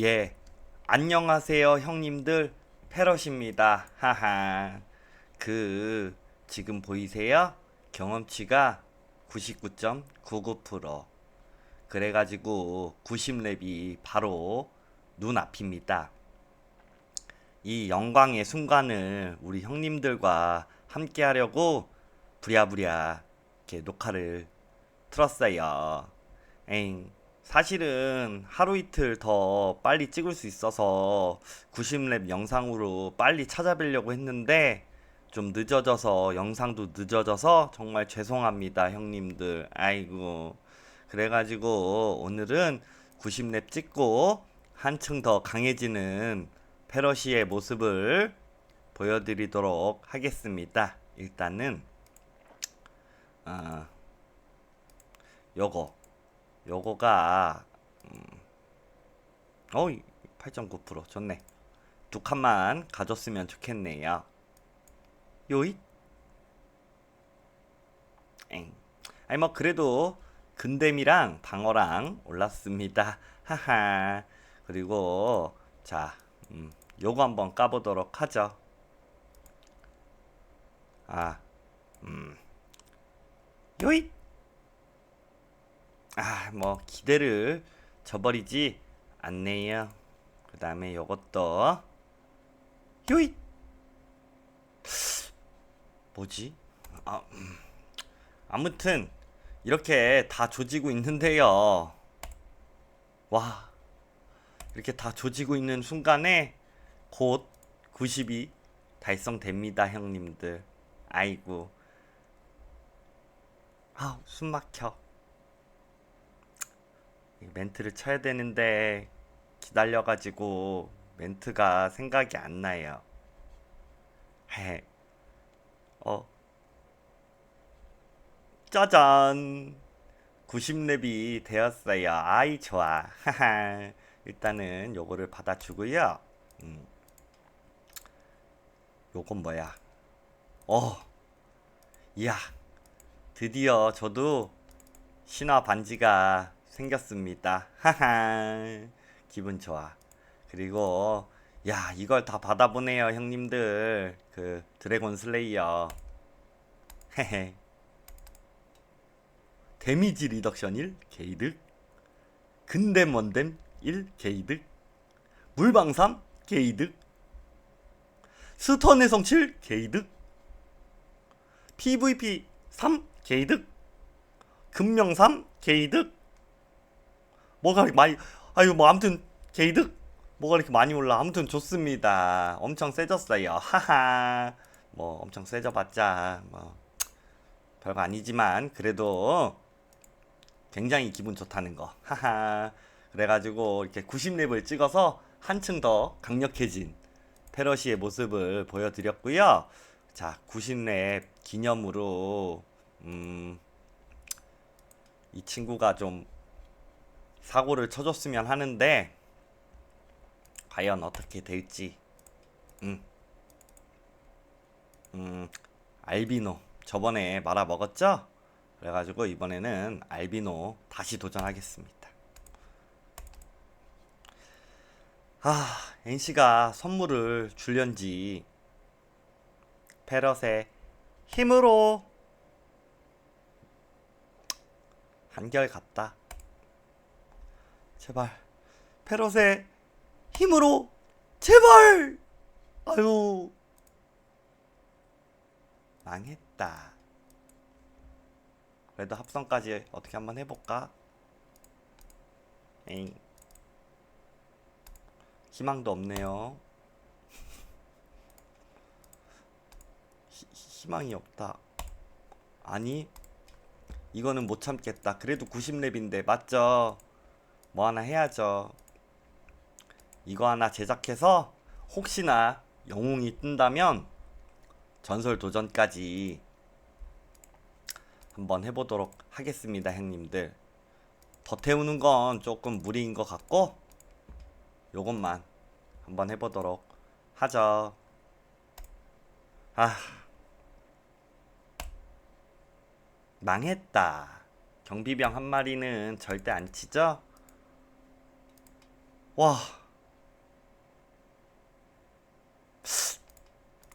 예, 안녕하세요 형님들 패럿입니다. 하하. 그 지금 보이세요? 경험치가 99.99%. 그래가지고 90렙이 바로 눈앞입니다. 이 영광의 순간을 우리 형님들과 함께 하려고 부랴부랴 이렇게 녹화를 틀었어요. 엥. 사실은 하루 이틀 더 빨리 찍을 수 있어서 90렙 영상으로 빨리 찾아뵈려고 했는데 좀 늦어져서 영상도 늦어져서 정말 죄송합니다 형님들. 아이고. 그래가지고 오늘은 90렙 찍고 한층 더 강해지는 페러시의 모습을 보여드리도록 하겠습니다. 일단은 아 요거 요거가 음, 어이 8.9% 좋네. 두 칸만 가졌으면 좋겠네요. 요이. 엥. 아니 뭐 그래도 근댐이랑 방어랑 올랐습니다. 하하. 그리고 자 음, 요거 한번 까보도록 하죠. 아 음, 요이 아, 뭐 기대를 저버리지 않네요. 그 다음에 요것도 요이 뭐지? 아, 음. 아무튼 이렇게 다 조지고 있는데요. 와, 이렇게 다 조지고 있는 순간에 곧 90이 달성됩니다, 형님들. 아이고, 아, 숨 막혀. 이 멘트를 쳐야 되는데 기다려가지고 멘트가 생각이 안 나요. 헤. 어. 짜잔. 90렙이 되었어요. 아이 좋아. 하하. 일단은 요거를 받아주고요. 음. 요건 뭐야? 어. 이야. 드디어 저도 신화 반지가 생겼습니다. 하하. 기분 좋아. 그리고 야, 이걸 다 받아보네요, 형님들. 그 드래곤 슬레이어. 헤헤. 데미지 리덕션 1 게이득. 근댐 원댐 1 게이득. 물방삼 게이득. 스턴 해성 7 게이득. PVP 3 게이득. 금명 3 게이득. 뭐가 이렇게 많이 아유 뭐 아무튼 게이득? 뭐가 이렇게 많이 올라? 아무튼 좋습니다. 엄청 세졌어요. 하하. 뭐 엄청 세져봤자 뭐 별거 아니지만 그래도 굉장히 기분 좋다는 거. 하하. 그래가지고 이렇게 90렙을 찍어서 한층 더 강력해진 페러시의 모습을 보여드렸고요. 자 90렙 기념으로 음, 이 친구가 좀 사고를 쳐줬으면 하는데 과연 어떻게 될지 음. 음, 알비노 저번에 말아 먹었죠? 그래가지고 이번에는 알비노 다시 도전하겠습니다. 아, NC가 선물을 줄련지 페럿의 힘으로 한결 같다. 제발. 페럿의 힘으로 제발! 아유. 망했다. 그래도 합성까지 어떻게 한번 해볼까? 에잉. 희망도 없네요. 히, 희망이 없다. 아니 이거는 못 참겠다. 그래도 90렙인데 맞죠 뭐 하나 해야죠. 이거 하나 제작해서 혹시나 영웅이 뜬다면 전설 도전까지 한번 해보도록 하겠습니다, 형님들. 더 태우는 건 조금 무리인 것 같고 요것만 한번 해보도록 하죠. 아 망했다. 경비병 한 마리는 절대 안 치죠? 와.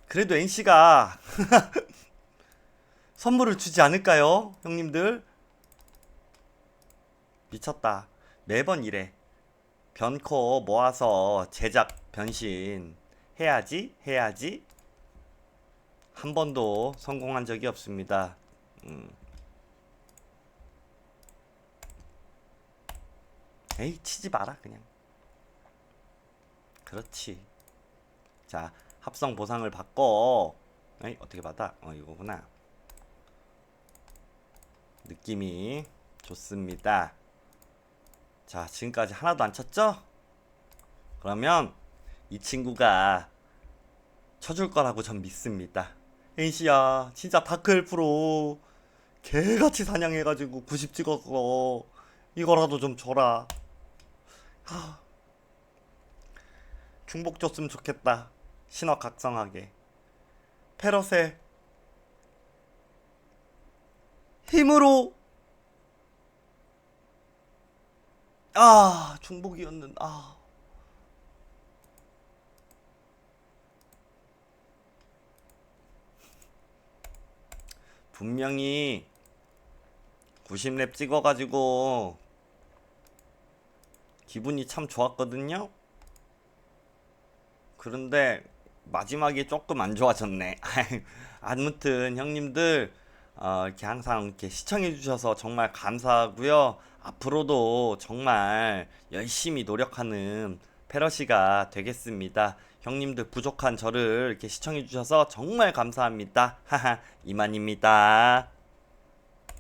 그래도 NC가 선물을 주지 않을까요? 형님들. 미쳤다. 매번 이래. 변코 모아서 제작 변신 해야지 해야지 한 번도 성공한 적이 없습니다. 음. 에이 치지 마라 그냥. 그렇지. 자 합성 보상을 받고 에이 어떻게 받아? 어 이거구나. 느낌이 좋습니다. 자, 지금까지 하나도 안 쳤죠? 그러면 이 친구가 쳐줄 거라고 전 믿습니다. 엔시야, 진짜 다크엘 프로 개같이 사냥해가지고 90 찍었어. 이거라도 좀 줘라. 하. 중복 줬으면 좋겠다. 신화 각성하게. 페럿의 힘으로 아 중복이었는 아 분명히 90렙 찍어가지고 기분이 참 좋았거든요. 그런데 마지막에 조금 안 좋아졌네. 아무튼 형님들 어, 이렇게 항상 이렇게 시청해 주셔서 정말 감사하고요. 앞으로도 정말 열심히 노력하는 페러시가 되겠습니다. 형님들 부족한 저를 이렇게 시청해 주셔서 정말 감사합니다. 하하 이만입니다.